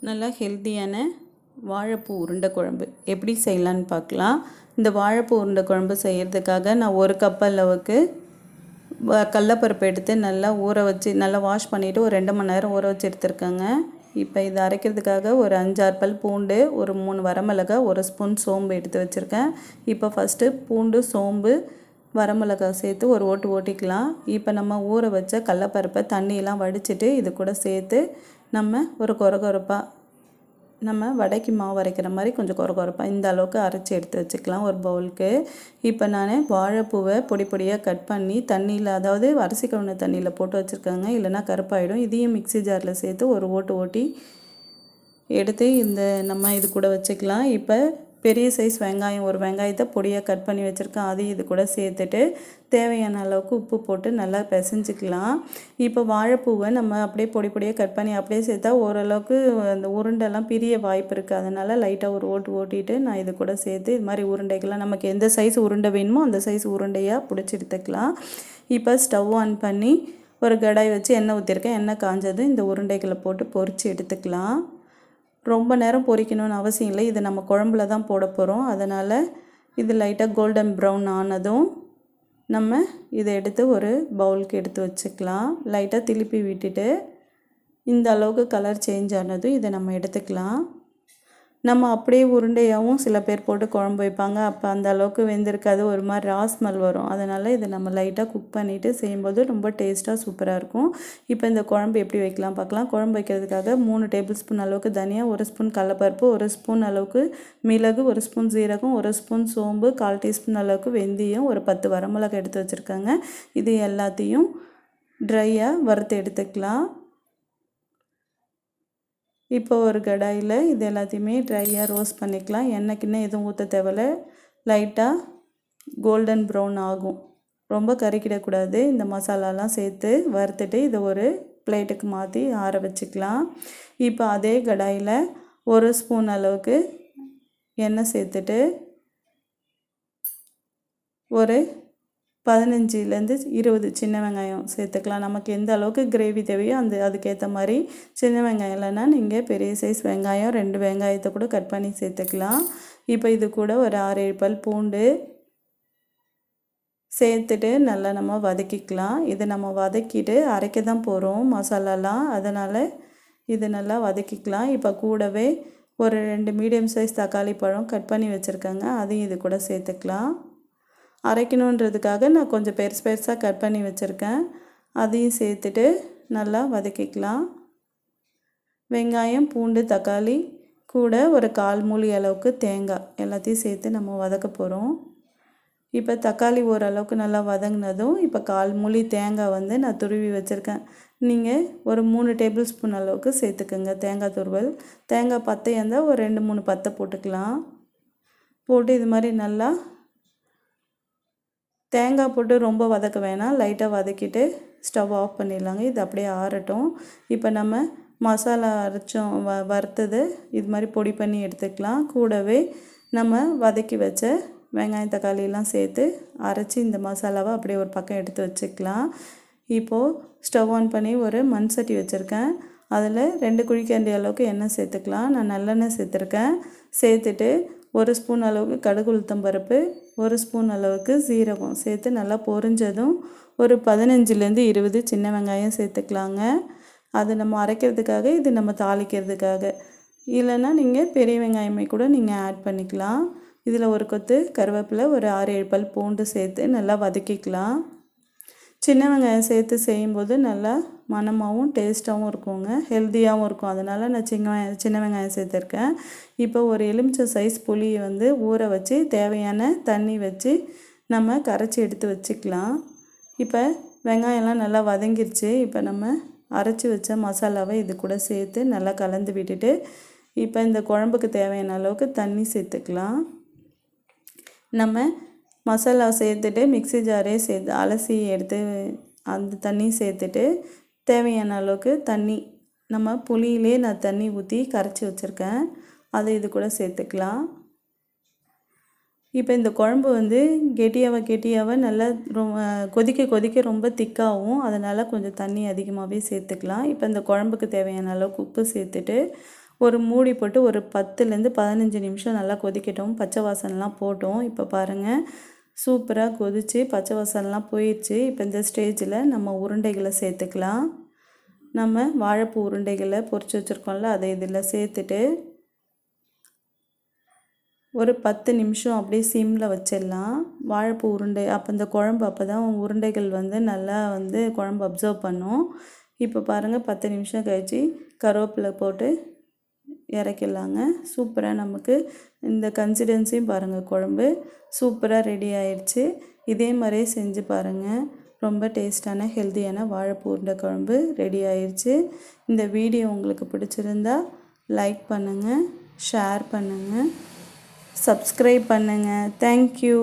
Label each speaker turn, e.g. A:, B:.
A: நல்லா ஹெல்த்தியான வாழைப்பூ உருண்டை குழம்பு எப்படி செய்யலான்னு பார்க்கலாம். இந்த வாழைப்பூ உருண்டை குழம்பு செய்கிறதுக்காக நான் ஒரு கப் அளவுக்கு வ- கடலப்பருப்பு எடுத்து நல்லா ஊற வச்சு நல்லா வாஷ் பண்ணிவிட்டு ஒரு ரெண்டு மணி நேரம் ஊற வச்சு எடுத்துருக்கேங்க. இப்போ இதை அரைக்கிறதுக்காக ஒரு அஞ்சாறு பல் பூண்டு ஒரு மூணு வரமிளகாய் ஒரு ஸ்பூன் சோம்பு எடுத்து வச்சுருக்கேன். இப்போ ஃபஸ்ட்டு பூண்டு சோம்பு வரமிளகாய் சேர்த்து ஒரு ஓட்டு ஓட்டிக்கலாம். இப்போ நம்ம ஊற வச்ச கடலப்பருப்பை தண்ணியெல்லாம் வடிச்சிட்டு இது கூட சேர்த்து நம்ம ஒரு கொரகொரப்பாக நம்ம வடைக்கு மாவு அரைக்கிற மாதிரி கொஞ்சம் கொர கொரப்பாக இந்த அளவுக்கு அரைச்சி எடுத்து வச்சுக்கலாம் ஒரு பவுலுக்கு. இப்போ நான் வாழைப்பூவை பொடி பொடியாக கட் பண்ணி தண்ணியில் அதாவது அரிசி கவுன தண்ணியில் போட்டு வச்சுருக்காங்க. இல்லைனா கருப்பாயிடும். இதையும் மிக்ஸி ஜாரில் சேர்த்து ஒரு ஓட்டு ஓட்டி எடுத்து இந்த நம்ம இது கூட வச்சுக்கலாம். இப்போ பெரிய சைஸ் வெங்காயம் ஒரு வெங்காயத்தை பொடியாக கட் பண்ணி வச்சுருக்கேன். அதையும் இது கூட சேர்த்துட்டு தேவையான அளவுக்கு உப்பு போட்டு நல்லா பிசைஞ்சிக்கலாம். இப்போ வாழைப்பூவை நம்ம அப்படியே பொடி பொடியாக கட் பண்ணி அப்படியே சேர்த்தா ஓரளவுக்கு அந்த உருண்டெல்லாம் பிரிய வாய்ப்பு இருக்குது அதனால் லைட்டாக ஒரு ஓட்டு ஓட்டிட்டு நான் இது கூட சேர்த்து இது மாதிரி உருண்டைகள்லாம் நமக்கு எந்த சைஸ் உருண்டை வேணுமோ அந்த சைஸ் உருண்டையாக பிடிச்சி எடுத்துக்கலாம். இப்போ ஸ்டவ் ஆன் பண்ணி ஒரு கடாய் வச்சு எண்ணெய் ஊற்றிருக்கேன் எண்ணெய் காஞ்சதும் இந்த உருண்டைகளை போட்டு பொரித்து எடுத்துக்கலாம். ரொம்ப நேரம் பொரிக்கணும்னு அவசியம் இல்லை. இது நம்ம குழம்புல தான் போட போகிறோம் அதனால் இது லைட்டாக கோல்டன் ப்ரௌன் ஆனதும் நம்ம இதை எடுத்து ஒரு பவுலுக்கு எடுத்து வச்சுக்கலாம். லைட்டாக திருப்பி விட்டுட்டு இந்த அளவுக்கு கலர் சேஞ்ச் ஆனதும் இதை நம்ம எடுத்துக்கலாம். நம்ம அப்படியே உருண்டையாகவும் சில பேர் போட்டு குழம்பு வைப்பாங்க. அப்போ அந்த அளவுக்கு வெந்திருக்காது. ஒரு மாதிரி ரா ஸ்மெல் வரும். அதனால் இதை நம்ம லைட்டாக குக் பண்ணிவிட்டு செய்யும்போது ரொம்ப டேஸ்ட்டாக சூப்பராக இருக்கும். இப்போ இந்த குழம்பு எப்படி வைக்கலாம் பார்க்கலாம். குழம்பு வைக்கிறதுக்காக மூணு டேபிள் ஸ்பூன் அளவுக்கு தனியா ஒரு ஸ்பூன் கடலப்பருப்பு ஒரு ஸ்பூன் அளவுக்கு மிளகு ஒரு ஸ்பூன் சீரகம் ஒரு ஸ்பூன் சோம்பு கால் டீஸ்பூன் அளவுக்கு வெந்தயம் ஒரு பத்து வரமிளகு எடுத்து வச்சுருக்காங்க. இது எல்லாத்தையும் ட்ரையாக வறுத்து எடுத்துக்கலாம். இப்போ ஒரு கடாயில் இது எல்லாத்தையுமே ட்ரையாக ரோஸ்ட் பண்ணிக்கலாம். எண்ணெய்க்குன்னு எதுவும் ஊற்ற தேவையில்ல. லைட்டாக கோல்டன் ப்ரௌன் ஆகும். ரொம்ப கறிக்கிடக்கூடாது இந்த மசாலாலாம் சேர்த்து வறுத்துட்டு இதை ஒரு பிளேட்டுக்கு மாற்றி ஆற வச்சுக்கலாம். இப்போ அதே கடாயில் ஒரு ஸ்பூன் அளவுக்கு எண்ணெய் சேர்த்துட்டு ஒரு பதினஞ்சுலேருந்து இருபது சின்ன வெங்காயம் சேர்த்துக்கலாம். நமக்கு எந்த அளவுக்கு கிரேவி தேவையோ அந்த அதுக்கேற்ற மாதிரி சின்ன வெங்காயம் இல்லைன்னா நீங்கள் பெரிய சைஸ் வெங்காயம் ரெண்டு வெங்காயத்தை கூட கட் பண்ணி சேர்த்துக்கலாம். இப்போ இது கூட ஒரு ஆறு ஏழு பல் பூண்டு சேர்த்துட்டு நல்லா நம்ம வதக்கிக்கலாம். இதை நம்ம வதக்கிட்டு அரைக்க தான் போகிறோம் மசாலாலாம். அதனால் இது நல்லா வதக்கிக்கலாம். இப்போ கூடவே ஒரு ரெண்டு மீடியம் சைஸ் தக்காளி பழம் கட் பண்ணி வச்சுருக்காங்க. அதையும் இது கூட சேர்த்துக்கலாம். அரைக்கணுன்றதுக்காக நான் கொஞ்சம் பெருசு பெருசாக கட் பண்ணி வச்சுருக்கேன். அதையும் சேர்த்துட்டு நல்லா வதக்கிக்கலாம். வெங்காயம் பூண்டு தக்காளி கூட ஒரு கால் மூலி அளவுக்கு தேங்காய் எல்லாத்தையும் சேர்த்து நம்ம வதக்க போகிறோம் இப்போ தக்காளி ஓரளவுக்கு நல்லா வதங்கினதும் இப்போ கால் மூலி தேங்காய் வந்து நான் துருவி வச்சுருக்கேன். நீங்கள் ஒரு மூணு டேபிள் ஸ்பூன் அளவுக்கு சேர்த்துக்கோங்க தேங்காய் துருவல். தேங்காய் பத்தையாக இருந்தால் ஒரு ரெண்டு மூணு பத்தை போட்டுக்கலாம். போட்டு இது மாதிரி நல்லா தேங்காய் போட்டு ரொம்ப வதக்க வேணாம். லைட்டாக வதக்கிட்டு ஸ்டவ் ஆஃப் பண்ணிடலாங்க. இது அப்படியே ஆறட்டும். இப்போ நம்ம மசாலா அரைச்சோம். வ வறுத்தது இது மாதிரி பொடி பண்ணி எடுத்துக்கலாம். கூடவே நம்ம வதக்கி வச்ச வெங்காயம் தக்காளியெல்லாம் சேர்த்து அரைச்சி இந்த மசாலாவை அப்படியே ஒரு பக்கம் எடுத்து வச்சுக்கலாம். இப்போது ஸ்டவ் ஆன் பண்ணி ஒரு மண் சட்டி வச்சுருக்கேன். அதில் ரெண்டு குழிக்கண்டி அளவுக்கு எண்ணெய் சேர்த்துக்கலாம். நான் நல்லெண்ணெய் சேர்த்துருக்கேன். சேர்த்துட்டு ஒரு ஸ்பூன் அளவுக்கு கடுகு உளுத்தம் பருப்பு ஒரு ஸ்பூன் அளவுக்கு சீரகம் சேர்த்து நல்லா பொரிஞ்சதும் ஒரு பதினஞ்சுலேருந்து இருபது சின்ன வெங்காயம் சேர்த்துக்கலாங்க. அது நம்ம அரைக்கிறதுக்காக இது நம்ம தாளிக்கிறதுக்காக. இல்லைன்னா நீங்கள் பெரிய வெங்காயமே கூட நீங்கள் ஆட் பண்ணிக்கலாம். இதில் ஒரு கொத்து கருவேப்பிலை ஒரு ஆறு ஏழு பல் பூண்டு சேர்த்து நல்லா வதக்கிக்கலாம். சின்ன வெங்காயம் சேர்த்து செய்யும்போது நல்லா மணமாகவும் டேஸ்ட்டாகவும் இருக்குங்க. ஹெல்த்தியாகவும் இருக்கும். அதனால் நான் சின்ன வெங்காயம் சின்ன வெங்காயம் சேர்த்துருக்கேன். இப்போ ஒரு எலுமிச்சை சைஸ் புளியை வந்து ஊற வச்சு தேவையான தண்ணி வச்சு நம்ம கரைச்சி எடுத்து வச்சுக்கலாம். இப்போ வெங்காயம்லாம் நல்லா வதங்கிருச்சு. இப்போ நம்ம அரைச்சி வச்ச மசாலாவை இது கூட சேர்த்து நல்லா கலந்து விட்டுட்டு இப்போ இந்த குழம்புக்கு தேவையான அளவுக்கு தண்ணி சேர்த்துக்கலாம். நம்ம மசாலா சேர்த்துட்டு மிக்ஸி ஜாரே சேர்த்து அலசி எடுத்து அந்த தண்ணி சேர்த்துட்டு தேவையான அளவுக்கு தண்ணி நம்ம புளியிலே நான் தண்ணி ஊற்றி கரைச்சி வச்சுருக்கேன். அதை இது கூட சேர்த்துக்கலாம். இப்போ இந்த குழம்பு வந்து கெட்டியாவ கெட்டியாவ நல்லா ரொம்ப கொதிக்க கொதிக்க ரொம்ப திக்காகவும் அதனால் கொஞ்சம் தண்ணி அதிகமாகவே சேர்த்துக்கலாம். இப்போ இந்த குழம்புக்கு தேவையான அளவுக்கு உப்பு சேர்த்துட்டு ஒரு மூடி போட்டு ஒரு பத்துலேருந்து பதினஞ்சு நிமிஷம் நல்லா கொதிக்கட்டும். பச்சை வாசனைலாம் போட்டோம். இப்போ பாருங்கள் சூப்பராக கொதித்து பச்சை வாசனைலாம் போயிடுச்சு இப்போ இந்த ஸ்டேஜில் நம்ம உருண்டைகளை சேர்த்துக்கலாம். நம்ம வாழைப்பூ உருண்டைகளை பொறிச்சு வச்சுருக்கோம்ல அதை இதில் சேர்த்துட்டு ஒரு பத்து நிமிஷம் அப்படியே சிம்மில் வச்சிடலாம். வாழைப்பூ உருண்டை அப்போ இந்த குழம்பு அப்போ தான் உருண்டைகள் வந்து நல்லா வந்து குழம்பு அப்சர்வ் பண்ணும். இப்போ பாருங்கள் பத்து நிமிஷம் கழித்து கருவேப்பிலை போட்டு இறக்கிடலாங்க. சூப்பராக நமக்கு இந்த கன்சிடென்சியும் பாருங்கள் குழம்பு சூப்பராக ரெடி ஆயிடுச்சு. இதே மாதிரியே செஞ்சு பாருங்கள் ரொம்ப டேஸ்டான ஹெல்த்தியான வாழைப்பூ உருண்டை குழம்பு ரெடி ஆயிடுச்சு. இந்த வீடியோ உங்களுக்கு பிடிச்சிருந்தா லைக் பண்ணுங்கள் ஷேர் பண்ணுங்கள் சப்ஸ்கிரைப் பண்ணுங்கள் தேங்க்யூ